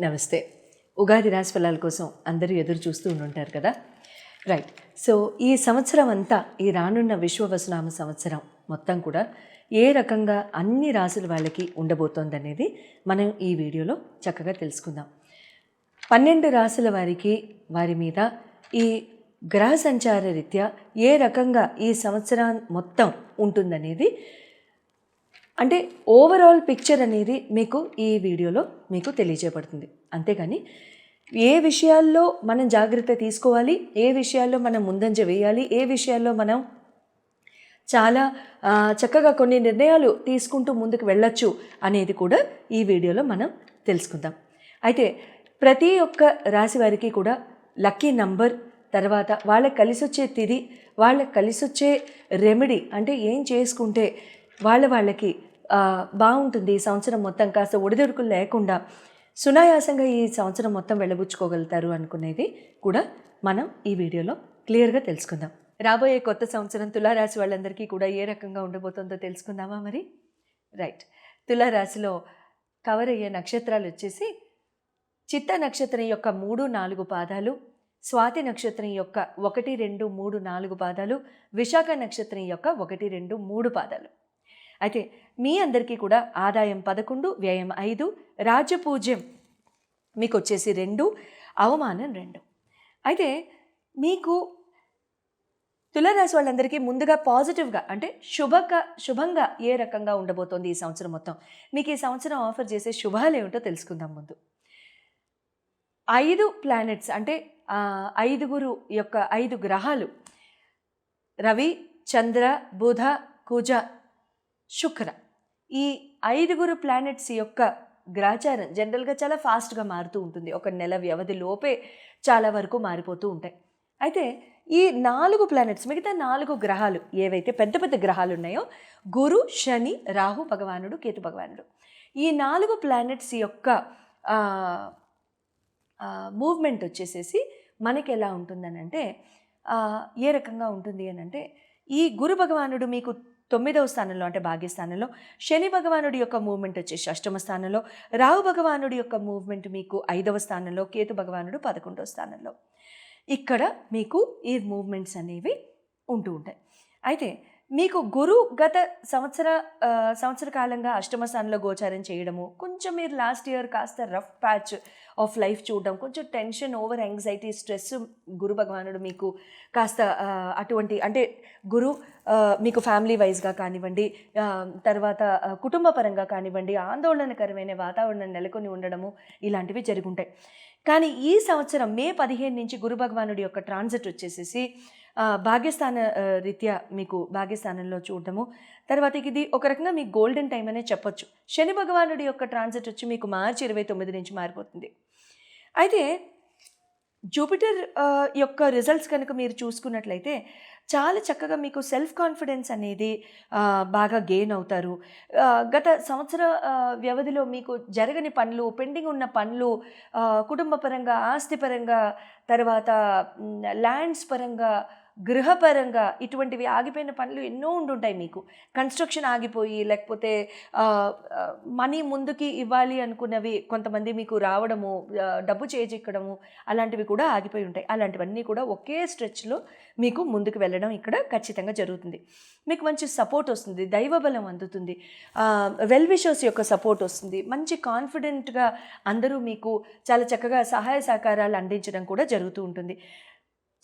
నమస్తే. ఉగాది రాశి ఫలాల కోసం అందరూ ఎదురు చూస్తూ ఉంటారు కదా? రైట్ సో ఈ సంవత్సరం అంతా ఈ రానున్న విశ్వవసనామ సంవత్సరం మొత్తం కూడా ఏ రకంగా అన్ని రాశుల వాళ్ళకి ఉండబోతోందనేది మనం ఈ వీడియోలో చక్కగా తెలుసుకుందాం. పన్నెండు రాశుల వారికి వారి మీద ఈ గ్రహ సంచార రీత్యా ఏ రకంగా ఈ సంవత్సరం మొత్తం ఉంటుందనేది అంటే ఓవరాల్ పిక్చర్ అనేది మీకు ఈ వీడియోలో మీకు తెలియజేయబడుతుంది. అంతేగాని ఏ విషయాల్లో మనం జాగ్రత్త తీసుకోవాలి ఏ విషయాల్లో మనం ముందంజ వేయాలి ఏ విషయాల్లో మనం చాలా చక్కగా కొన్ని నిర్ణయాలు తీసుకుంటూ ముందుకు వెళ్ళొచ్చు అనేది కూడా ఈ వీడియోలో మనం తెలుసుకుందాం. అయితే ప్రతి ఒక్క రాశి వారికి కూడా లక్కీ నంబర్ తర్వాత వాళ్ళకి కలిసి వచ్చే తిది వాళ్ళకి కలిసి వచ్చే రెమెడీ అంటే ఏం చేసుకుంటే వాళ్ళ వాళ్ళకి బాగుంటుంది ఈ సంవత్సరం మొత్తం కాస్త ఒడిదొడుకులు లేకుండా సునాయాసంగా ఈ సంవత్సరం మొత్తం వెళ్ళబుచ్చుకోగలుగుతారు అనుకునేది కూడా మనం ఈ వీడియోలో క్లియర్గా తెలుసుకుందాం. రాబోయే కొత్త సంవత్సరం తులారాశి వాళ్ళందరికీ కూడా ఏ రకంగా ఉండబోతుందో తెలుసుకుందామా మరి? రైట్. తులారాశిలో కవర్ అయ్యే నక్షత్రాలు వచ్చేసి చిత్త నక్షత్రం యొక్క మూడు నాలుగు పాదాలు స్వాతి నక్షత్రం యొక్క ఒకటి రెండు మూడు నాలుగు పాదాలు విశాఖ నక్షత్రం యొక్క ఒకటి రెండు మూడు పాదాలు. అయితే మీ అందరికీ కూడా ఆదాయం పదకొండు వ్యయం ఐదు రాజపూజ్యం మీకు వచ్చేసి రెండు అవమానం రెండు. అయితే మీకు తులారాశి వాళ్ళందరికీ ముందుగా పాజిటివ్గా అంటే శుభక శుభంగా ఏ రకంగా ఉండబోతోంది ఈ సంవత్సరం మొత్తం? మీకు ఈ సంవత్సరం ఆఫర్ చేసే శుభాలు ఏమిటో తెలుసుకుందాం ముందు. ఐదు ప్లానెట్స్ అంటే ఐదుగురు యొక్క ఐదు గ్రహాలు. రవి చంద్ర బుధ కుజ శుక్ర. ఈ ఐదుగురు ప్లానెట్స్ యొక్క గ్రాచారం జనరల్గా చాలా ఫాస్ట్గా మారుతూ ఉంటుంది. ఒక నెల వ్యవధి లోపే చాలా వరకు మారిపోతూ ఉంటాయి. అయితే ఈ నాలుగు ప్లానెట్స్ మిగతా నాలుగు గ్రహాలు ఏవైతే పెద్ద పెద్ద గ్రహాలు ఉన్నాయో గురు శని రాహు భగవానుడు కేతు భగవానుడు. ఈ నాలుగు ప్లానెట్స్ యొక్క మూవ్మెంట్ వచ్చేసేసి మనకి ఎలా ఉంటుందని అంటే ఏ రకంగా ఉంటుంది అని అంటే ఈ గురు భగవానుడు మీకు తొమ్మిదవ స్థానంలో అంటే భాగ్యస్థానంలో శని భగవానుడి యొక్క మూవ్మెంట్ వచ్చేసి అష్టమ స్థానంలో రాహు భగవానుడి యొక్క మూవ్మెంట్ మీకు ఐదవ స్థానంలో కేతు భగవానుడు పదకొండవ స్థానంలో. ఇక్కడ మీకు ఈ మూవ్మెంట్స్ అనేవి ఉంటూ ఉంటాయి. అయితే మీకు గురు గత సంవత్సర సంవత్సర కాలంగా అష్టమ స్థానంలో గోచారం చేయడము కొంచెం మీరు లాస్ట్ ఇయర్ కాస్త రఫ్ ప్యాచ్ ఆఫ్ లైఫ్ చూడడం కొంచెం tension over anxiety stress Guru భగవానుడు మీకు కాస్త అటువంటి అంటే గురు మీకు ఫ్యామిలీ వైజ్గా కానివ్వండి తర్వాత కుటుంబ పరంగా కానివ్వండి ఆందోళనకరమైన వాతావరణం నెలకొని ఉండడము ఇలాంటివి జరుగుంటాయి. కానీ ఈ సంవత్సరం మే పదిహేను నుంచి గురు భగవానుడి యొక్క ట్రాన్సిట్ వచ్చేసేసి భాగ్యస్థాన రీత్యా మీకు భాగ్యస్థానంలో చూడటము తర్వాత ఇది ఒక రకంగా మీకు గోల్డెన్ టైం అనే చెప్పొచ్చు. శని భగవానుడి యొక్క ట్రాన్సిట్ వచ్చి మీకు మార్చి ఇరవై తొమ్మిది నుంచి మారిపోతుంది. అయితే జూపిటర్ యొక్క రిజల్ట్స్ కనుక మీరు చూసుకున్నట్లయితే చాలా చక్కగా మీకు సెల్ఫ్ కాన్ఫిడెన్స్ అనేది బాగా గెయిన్ అవుతారు. గత సంవత్సర వ్యవధిలో మీకు జరగని పనులు పెండింగ్ ఉన్న పనులు కుటుంబపరంగా కుటుంబ పరంగా ఆస్తి పరంగా తర్వాత ల్యాండ్స్ పరంగా గృహపరంగా ఇటువంటివి ఆగిపోయిన పనులు ఎన్నో ఉండుంటాయి మీకు. కన్స్ట్రక్షన్ ఆగిపోయి లేకపోతే మనీ ముందుకి ఇవ్వాలి అనుకున్నవి కొంతమంది మీకు రావడము డబ్బు చేజిక్కడము అలాంటివి కూడా ఆగిపోయి ఉంటాయి. అలాంటివన్నీ కూడా ఒకే స్ట్రెచ్లో మీకు ముందుకు వెళ్ళడం ఇక్కడ ఖచ్చితంగా జరుగుతుంది. మీకు మంచి సపోర్ట్ వస్తుంది దైవబలం అందుతుంది. వెల్ విషర్స్ యొక్క సపోర్ట్ వస్తుంది. మంచి కాన్ఫిడెంట్గా అందరూ మీకు చాలా చక్కగా సహాయ సహకారాలు అందించడం కూడా జరుగుతూ ఉంటుంది.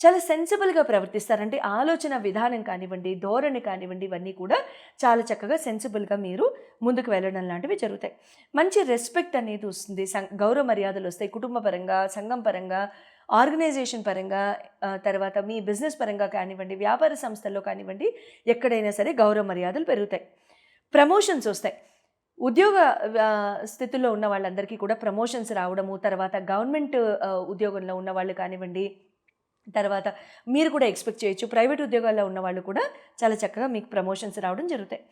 చాలా సెన్సిబుల్గా ప్రవర్తిస్తారంటే ఆలోచన విధానం కానివ్వండి ధోరణి కానివ్వండి ఇవన్నీ కూడా చాలా చక్కగా సెన్సిబుల్గా మీరు ముందుకు వెళ్ళడం లాంటివి జరుగుతాయి. మంచి రెస్పెక్ట్ అనేది వస్తుంది. సం- గౌరవ మర్యాదలు వస్తాయి. కుటుంబ పరంగా సంఘం పరంగా ఆర్గనైజేషన్ పరంగా తర్వాత మీ బిజినెస్ పరంగా కానివ్వండి వ్యాపార సంస్థల్లో కానివ్వండి ఎక్కడైనా సరే గౌరవ మర్యాదలు పెరుగుతాయి. ప్రమోషన్స్ వస్తాయి. ఉద్యోగ స్థితిలో ఉన్న వాళ్ళందరికీ కూడా ప్రమోషన్స్ రావడము తర్వాత గవర్నమెంట్ ఉద్యోగంలో ఉన్న వాళ్ళు కానివ్వండి తర్వాత మీరు కూడా ఎక్స్పెక్ట్ చేయొచ్చు. ప్రైవేట్ ఉద్యోగాల్లో ఉన్న వాళ్ళు కూడా చాలా చక్కగా మీకు ప్రమోషన్స్ రావడం జరుగుతాయి.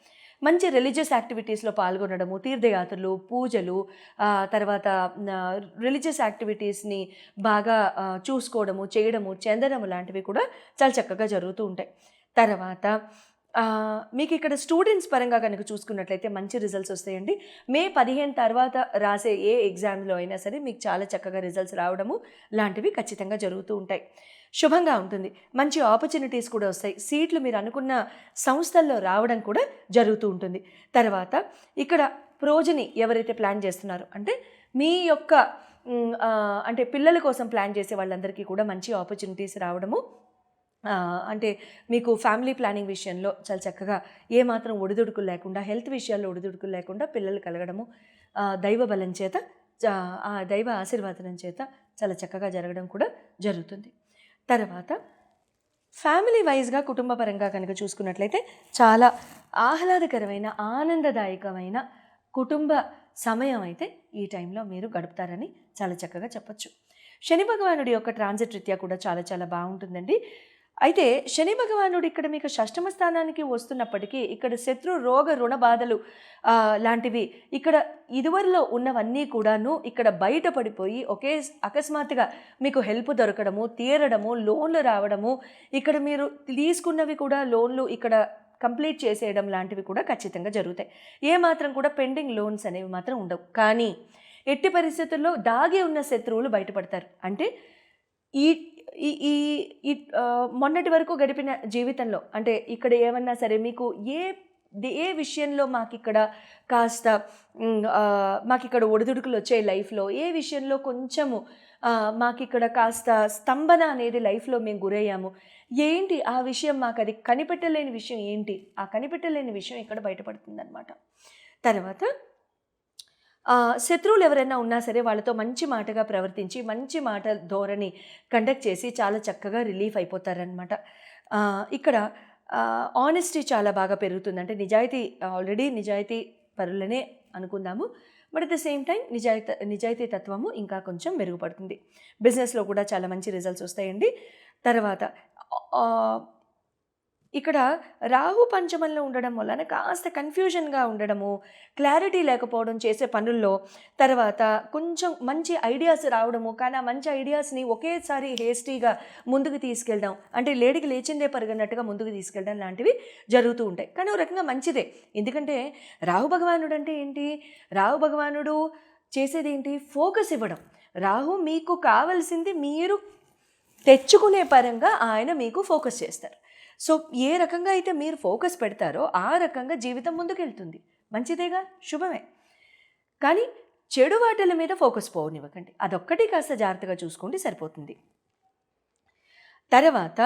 మంచి రిలీజియస్ యాక్టివిటీస్లో పాల్గొనడము తీర్థయాత్రలు పూజలు తర్వాత రిలీజియస్ యాక్టివిటీస్ని బాగా చూసుకోవడము చేయడము చెందడము లాంటివి కూడా చాలా చక్కగా జరుగుతూ ఉంటాయి. తర్వాత మీకు ఇక్కడ స్టూడెంట్స్ పరంగా కనుక చూసుకున్నట్లయితే మంచి రిజల్ట్స్ వస్తాయండి. మే పదిహేను తర్వాత రాసే ఏ ఎగ్జామ్లో అయినా సరే మీకు చాలా చక్కగా రిజల్ట్స్ రావడము లాంటివి ఖచ్చితంగా జరుగుతూ ఉంటాయి. శుభంగా ఉంటుంది. మంచి ఆపర్చునిటీస్ కూడా వస్తాయి. సీట్లు మీరు అనుకున్న సంస్థల్లో రావడం కూడా జరుగుతూ ఉంటుంది. తర్వాత ఇక్కడ ప్రోజని ఎవరైతే ప్లాన్ చేస్తున్నారో అంటే మీ యొక్క అంటే పిల్లల కోసం ప్లాన్ చేసే వాళ్ళందరికీ కూడా మంచి ఆపర్చునిటీస్ రావడము అంటే మీకు ఫ్యామిలీ ప్లానింగ్ విషయంలో చాలా చక్కగా ఏమాత్రం ఒడిదుడుకులు లేకుండా హెల్త్ విషయాల్లో ఒడిదుడుకులు లేకుండా పిల్లలు కలగడము దైవ బలం చేత ఆ దైవ ఆశీర్వాదం చేత చాలా చక్కగా జరగడం కూడా జరుగుతుంది. తర్వాత ఫ్యామిలీ వైజ్గా కుటుంబపరంగా కనుక చూసుకున్నట్లయితే చాలా ఆహ్లాదకరమైన ఆనందదాయకమైన కుటుంబ సమయం అయితే ఈ టైంలో మీరు గడుపుతారని చాలా చక్కగా చెప్పొచ్చు. శని భగవానుడి యొక్క ట్రాన్సిట్ రీత్యా కూడా చాలా చాలా బాగుంటుందండి. అయితే శని భగవానుడు ఇక్కడ మీకు షష్టమ స్థానానికి వస్తున్నప్పటికీ ఇక్కడ శత్రు రోగ రుణ బాధలు లాంటివి ఇక్కడ ఇదివరలో ఉన్నవన్నీ కూడాను ఇక్కడ బయటపడిపోయి ఒకే అకస్మాత్తుగా మీకు హెల్ప్ దొరకడము తీరడము లోన్లు రావడము ఇక్కడ మీరు తీసుకున్నవి కూడా లోన్లు ఇక్కడ కంప్లీట్ చేసేయడం లాంటివి కూడా ఖచ్చితంగా జరుగుతాయి. ఏ మాత్రం కూడా పెండింగ్ లోన్స్ అనేవి మాత్రం ఉండవు. కానీ ఎట్టి పరిస్థితుల్లో దాగి ఉన్న శత్రువులు బయటపడతారు. అంటే ఈ ఈ ఈ మొన్నటి వరకు గడిపిన జీవితంలో అంటే ఇక్కడ ఏమన్నా సరే మీకు ఏ ఏ విషయంలో మాకు ఇక్కడ కాస్త మాకు ఇక్కడ ఒడిదుడుకులు వచ్చాయి లైఫ్లో? ఏ విషయంలో కొంచెము మాకు ఇక్కడ కాస్త స్తంభన అనేది లైఫ్లో మేము గురయ్యాము? ఏంటి ఆ విషయం మాకు అది కనిపెట్టలేని విషయం ఏంటి? ఆ కనిపెట్టలేని విషయం ఇక్కడ బయటపడుతుందన్నమాట. తర్వాత శత్రువులు ఎవరైనా ఉన్నా సరే వాళ్ళతో మంచి మాటగా ప్రవర్తించి మంచి మాట ధోరణి కండక్ట్ చేసి చాలా చక్కగా రిలీఫ్ అయిపోతారనమాట ఇక్కడ ఆనెస్టీ చాలా బాగా పెరుగుతుంది అంటే నిజాయితీ ఆల్రెడీ నిజాయితీ పరులనే అనుకుందాము. But at the same time నిజాయితీ నిజాయితీ తత్వము ఇంకా కొంచెం మెరుగుపడుతుంది. బిజినెస్లో కూడా చాలా మంచి రిజల్ట్స్ వస్తాయండి. తర్వాత ఇక్కడ రాహు పంచమంలో ఉండడం వలన కాస్త కన్ఫ్యూజన్గా ఉండడము క్లారిటీ లేకపోవడం చేసే పనుల్లో తర్వాత కొంచెం మంచి ఐడియాస్ రావడము కానీ ఆ మంచి ఐడియాస్ని ఒకేసారి హేస్టీగా ముందుకు తీసుకెళ్దాం. అంటే లేడికి లేచిందే పరిగన్నట్టుగా ముందుకు తీసుకెళ్ళడం లాంటివి జరుగుతూ ఉంటాయి. కానీ ఒక రకంగా మంచిదే. ఎందుకంటే రాహు భగవానుడు అంటే ఏంటి? రాహు భగవానుడు చేసేది ఏంటి? ఫోకస్ ఇవ్వడం. రాహు మీకు కావలసింది మీరు తెచ్చుకునే పరంగా ఆయన మీకు ఫోకస్ చేస్తారు. సో ఏ రకంగా అయితే మీరు ఫోకస్ పెడతారో ఆ రకంగా జీవితం ముందుకెళ్తుంది. మంచిదేగా? శుభమే. కానీ చెడు వాటల మీద ఫోకస్ పోనివ్వకండి. అదొక్కటి కాస్త జాగ్రత్తగా చూసుకోండి సరిపోతుంది. తర్వాత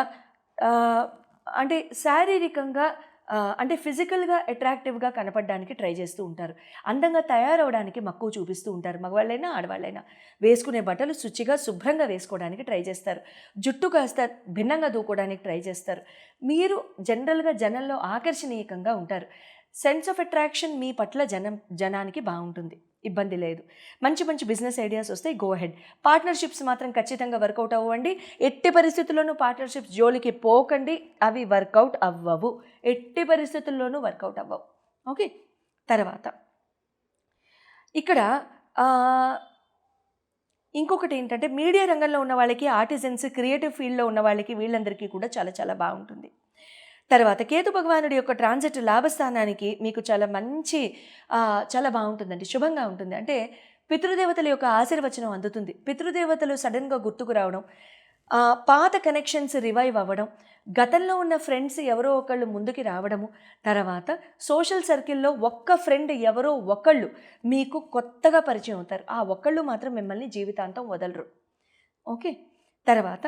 అంటే శారీరకంగా అంటే ఫిజికల్గా అట్రాక్టివ్గా కనపడడానికి ట్రై చేస్తూ ఉంటారు. అందంగా తయారవడానికి మక్కువ చూపిస్తూ ఉంటారు మగవాళ్ళైనా ఆడవాళ్ళైనా. వేసుకునే బట్టలు శుచిగా శుభ్రంగా వేసుకోవడానికి ట్రై చేస్తారు. జుట్టు కాస్త భిన్నంగా దూకోవడానికి ట్రై చేస్తారు. మీరు జనరల్గా జనంలో ఆకర్షణీయకంగా ఉంటారు. సెన్స్ ఆఫ్ అట్రాక్షన్ మీ పట్ల జనం జనానికి బాగుంటుంది. ఇబ్బంది లేదు. మంచి మంచి బిజినెస్ ఐడియాస్ వస్తాయి గో హెడ్. పార్ట్నర్షిప్స్ మాత్రం ఖచ్చితంగా వర్కౌట్ అవ్వండి. ఎట్టి పరిస్థితుల్లోనూ పార్ట్నర్షిప్స్ జోలికి పోకండి. అవి వర్కౌట్ అవ్వవు. ఎట్టి పరిస్థితుల్లోనూ వర్కౌట్ అవ్వవు. ఓకే? తర్వాత. ఇక్కడ ఇంకొకటి ఏంటంటే మీడియా రంగంలో ఉన్న వాళ్ళకి ఆర్టిజన్స్ క్రియేటివ్ ఫీల్డ్లో ఉన్న వాళ్ళకి వీళ్ళందరికీ కూడా చాలా చాలా బాగుంటుంది. తర్వాత కేతు భగవానుడి యొక్క ట్రాన్సిట్ లాభస్థానానికి మీకు చాలా మంచి చాలా బాగుంటుందండి. శుభంగా ఉంటుంది. అంటే పితృదేవతల యొక్క ఆశీర్వచనం అందుతుంది. పితృదేవతలు సడన్గా గుర్తుకు రావడం పాత కనెక్షన్స్ రివైవ్ అవ్వడం గతంలో ఉన్న ఫ్రెండ్స్ ఎవరో ఒకళ్ళు ముందుకి రావడము తర్వాత సోషల్ సర్కిల్లో ఒక్క ఫ్రెండ్ ఎవరో ఒకళ్ళు మీకు కొత్తగా పరిచయం అవుతారు. ఆ ఒక్కళ్ళు మాత్రం మిమ్మల్ని జీవితాంతం వదలరు. ఓకే? తర్వాత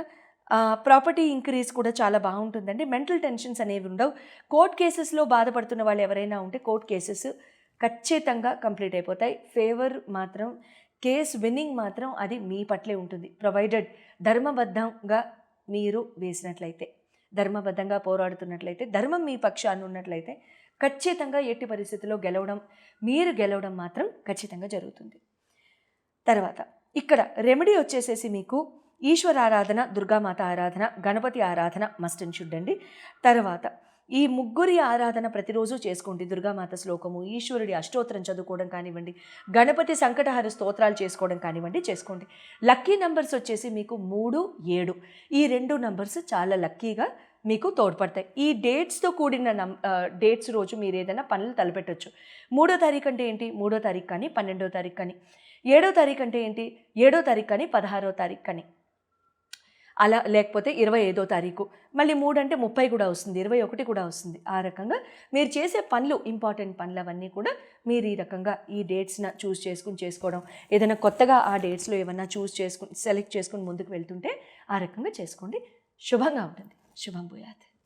ప్రాపర్టీ ఇంక్రీజ్ కూడా చాలా బాగుంటుందండి. మెంటల్ టెన్షన్స్ అనేవి ఉండవు. కోర్ట్ కేసెస్లో బాధపడుతున్న వాళ్ళు ఎవరైనా ఉంటే కోర్ట్ కేసెస్ ఖచ్చితంగా కంప్లీట్ అయిపోతాయి. ఫేవర్ మాత్రం కేస్ విన్నింగ్ మాత్రం అది మీ పట్లే ఉంటుంది. ప్రొవైడెడ్ ధర్మబద్ధంగా మీరు వేసినట్లయితే ధర్మబద్ధంగా పోరాడుతున్నట్లయితే ధర్మం మీ పక్షాన్ని ఉన్నట్లయితే ఖచ్చితంగా ఎట్టి పరిస్థితుల్లో గెలవడం మీరు గెలవడం మాత్రం ఖచ్చితంగా జరుగుతుంది. తర్వాత ఇక్కడ రెమెడీ వచ్చేసేసి మీకు ఈశ్వర ఆరాధన దుర్గామాత ఆరాధన గణపతి ఆరాధన మస్ట్ అండ్ షుడ్ అండి. తర్వాత ఈ ముగ్గురి ఆరాధన ప్రతిరోజు చేసుకోండి దుర్గామాత శ్లోకము ఈశ్వరుడి అష్టోత్తరం చదువుకోవడం కానివ్వండి గణపతి సంకటహార స్తోత్రాలు చేసుకోవడం కానివ్వండి చేసుకోండి. లక్కీ నంబర్స్ వచ్చేసి మీకు మూడు ఏడు. ఈ రెండు నంబర్స్ చాలా లక్కీగా మీకు తోడ్పడతాయి. ఈ డేట్స్తో కూడిన నం డేట్స్ రోజు మీరు ఏదైనా పనులు తలపెట్టొచ్చు. మూడో తారీఖు అంటే ఏంటి? మూడో తారీఖు కానీ పన్నెండో తారీఖు కానీ. ఏడో తారీఖు అంటే ఏంటి? ఏడో తారీఖు కానీ పదహారో తారీఖు కానీ. అలా లేకపోతే ఇరవై ఐదో తారీఖు. మళ్ళీ మూడు అంటే ముప్పై కూడా వస్తుంది ఇరవై ఒకటి కూడా వస్తుంది. ఆ రకంగా మీరు చేసే పనులు ఇంపార్టెంట్ పనులు అవన్నీ కూడా మీరు ఈ రకంగా ఈ డేట్స్న చూస్ చేసుకుని చేసుకోవడం. ఏదైనా కొత్తగా ఆ డేట్స్లో ఏమన్నా చూస్ చేసుకుని సెలెక్ట్ చేసుకుని ముందుకు వెళ్తుంటే ఆ రకంగా చేసుకోండి. శుభంగా ఉంటుంది శుభం భూయాత్.